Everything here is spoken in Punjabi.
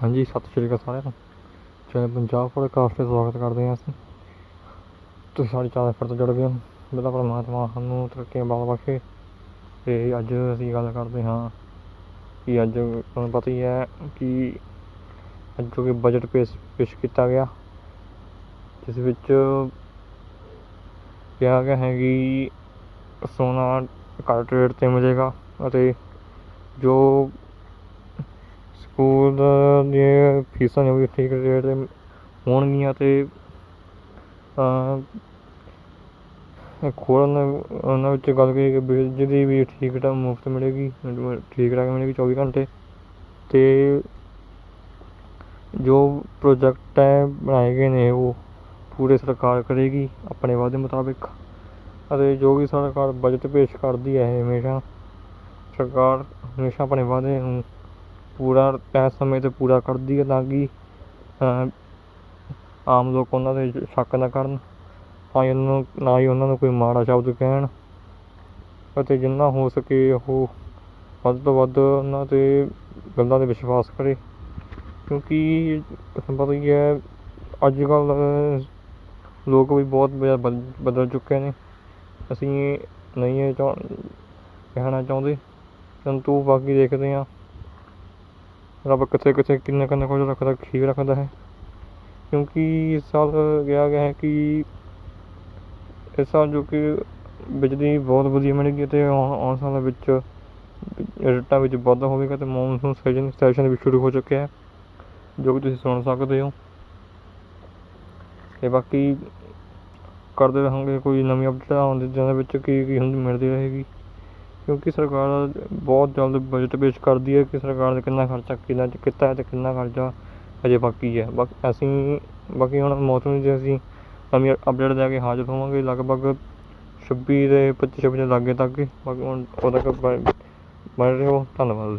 ਹਾਂਜੀ, ਸਤਿ ਸ਼੍ਰੀ ਅਕਾਲ ਸਾਰਿਆਂ ਨੂੰ। ਚੈਨਲ ਪੰਜਾਬ ਪੋਡਕਾਸਟ ਤੇ ਸਵਾਗਤ ਕਰਦੇ ਹਾਂ ਅਸੀਂ। ਤੁਸੀਂ ਸਾਡੀ ਚੈਨਲ ਫਿਰ ਤੋਂ ਜੁੜ ਗਏ ਹੋ। ਮੇਰਾ ਪਰਮਾਤਮਾ ਸਾਨੂੰ ਤਰੱਕੀਆਂ ਬਲ ਬਖਸ਼ੇ। ਤੇ ਅੱਜ ਅਸੀਂ ਗੱਲ ਕਰਦੇ ਹਾਂ ਕਿ ਅੱਜ ਤੁਹਾਨੂੰ ਪਤਾ ਹੀ ਹੈ ਕਿ ਅੱਜ ਜੋ ਕਿ ਬਜਟ ਪੇਸ਼ ਪੇਸ਼ ਕੀਤਾ ਗਿਆ, ਜਿਸ ਵਿੱਚ ਕਿਹਾ ਗਿਆ ਹੈ ਕਿ ਸੋਨਾ ਘੱਟ ਰੇਟ ਤੇ ਮਿਲੇਗਾ ਅਤੇ ਜੋ ਸਕੂਲ ਦੀਆਂ ਫੀਸਾਂ ਨੇ ਉਹ ਵੀ ਠੀਕ ਰੇਟ 'ਤੇ ਹੋਣਗੀਆਂ ਅਤੇ ਖੋਲ੍ਹਣ ਉਹਨਾਂ ਵਿੱਚ ਗੱਲ ਕਰੀਏ ਕਿ ਬਿਜਲੀ ਵੀ ਠੀਕ ਠਾਕ ਮੁਫਤ ਮਿਲੇਗੀ ਠੀਕ ਠਾਕ ਮਿਲੇਗੀ ਚੌਵੀ ਘੰਟੇ ਅਤੇ ਜੋ ਪ੍ਰੋਜੈਕਟ ਹੈ, ਬਣਾਏ ਗਏ ਨੇ ਉਹ ਪੂਰੇ ਸਰਕਾਰ ਕਰੇਗੀ ਆਪਣੇ ਵਾਅਦੇ ਮੁਤਾਬਿਕ ਅਤੇ ਜੋ ਵੀ ਸਰਕਾਰ ਬਜਟ ਪੇਸ਼ ਕਰਦੀ ਹੈ ਹਮੇਸ਼ਾ, ਸਰਕਾਰ ਹਮੇਸ਼ਾ ਆਪਣੇ ਵਾਅਦੇ ਨੂੰ ਪੂਰਾ ਤੈਅ ਸਮੇਂ 'ਤੇ ਪੂਰਾ ਕਰਦੀ ਹੈ ਤਾਂ ਕਿ ਆਮ ਲੋਕ ਉਹਨਾਂ 'ਤੇ ਸ਼ੱਕ ਨਾ ਕਰਨ ਤਾਂ ਹੀ ਉਹਨਾਂ ਨੂੰ, ਨਾ ਹੀ ਉਹਨਾਂ ਨੂੰ ਕੋਈ ਮਾੜਾ ਸ਼ਬਦ ਕਹਿਣ ਅਤੇ ਜਿੰਨਾ ਹੋ ਸਕੇ ਉਹ ਵੱਧ ਤੋਂ ਵੱਧ ਉਹਨਾਂ 'ਤੇ ਗੱਲਾਂ 'ਤੇ ਵਿਸ਼ਵਾਸ ਕਰੇ। ਕਿਉਂਕਿ ਤੁਹਾਨੂੰ ਪਤਾ ਹੀ ਹੈ ਅੱਜ ਕੱਲ੍ਹ ਲੋਕ ਵੀ ਬਹੁਤ ਜ਼ਿਆਦਾ ਬਦ, ਬਦਲ ਚੁੱਕੇ ਨੇ। ਅਸੀਂ ਨਹੀਂ ਇਹ ਚਾਹ, ਕਹਿਣਾ ਚਾਹੁੰਦੇ, ਪਰੰਤੂ ਬਾਕੀ ਦੇਖਦੇ ਹਾਂ। ਰੱਬ ਕਿੱਥੇ ਕਿੱਥੇ ਕਿੰਨਾ ਕਿੰਨਾ ਕੁਝ ਰੱਖਦਾ, ਖੀਰ ਰੱਖਦਾ ਹੈ। ਕਿਉਂਕਿ ਇਸ ਸਾਲ ਕਿਹਾ ਗਿਆ ਹੈ ਕਿ ਇਸ ਸਾਲ ਜੋ ਕਿ ਬਿਜਲੀ ਬਹੁਤ ਵਧੀਆ ਮਿਲੇਗੀ ਅਤੇ ਆਉਣ ਆਉਣ ਸਾਲਾਂ ਵਿੱਚ ਰੇਟਾਂ ਵਿੱਚ ਵਾਧਾ ਹੋਵੇਗਾ ਅਤੇ ਮੌਨਸੂਨ ਸੀਜ਼ਨ ਸੈਸ਼ਨ ਵੀ ਸ਼ੁਰੂ ਹੋ ਚੁੱਕਿਆ ਹੈ, ਜੋ ਕਿ ਤੁਸੀਂ ਸੁਣ ਸਕਦੇ ਹੋ। ਅਤੇ ਬਾਕੀ ਕਰਦੇ ਰਹਾਂਗੇ ਕੋਈ ਨਵੀਂ ਅਪਡੇਟ ਆਉਣ ਦੇ ਵਿੱਚ ਕੀ ਕੀ ਹੁੰਦੀ, ਮਿਲਦੀ ਰਹੇਗੀ। ਕਿਉਂਕਿ ਸਰਕਾਰ ਬਹੁਤ ਜਲਦ ਬਜਟ ਪੇਸ਼ ਕਰਦੀ ਹੈ ਕਿ ਸਰਕਾਰ ਨੇ ਕਿੰਨਾ ਖਰਚਾ, ਕਿੰਨਾ ਕੀਤਾ ਹੈ ਅਤੇ ਕਿੰਨਾ ਖਰਚਾ ਅਜੇ ਬਾਕੀ ਹੈ। ਬਾਕੀ ਅਸੀਂ, ਬਾਕੀ ਹੁਣ ਮੌਸਮ ਦੀ ਅਸੀਂ ਨਵੀਂ ਅਪਡੇਟ ਲੈ ਕੇ ਹਾਜ਼ਰ ਹੋਵਾਂਗੇ ਲਗਭਗ ਛੱਬੀ ਦੇ ਪੱਚੀ ਛੱਬੀ ਦੇ ਲਾਗੇ ਤੱਕ ਬਾਕੀ ਹੁਣ ਉਦੋਂ ਤੱਕ ਬਣੇ ਰਹੋ ਧੰਨਵਾਦ ਜੀ।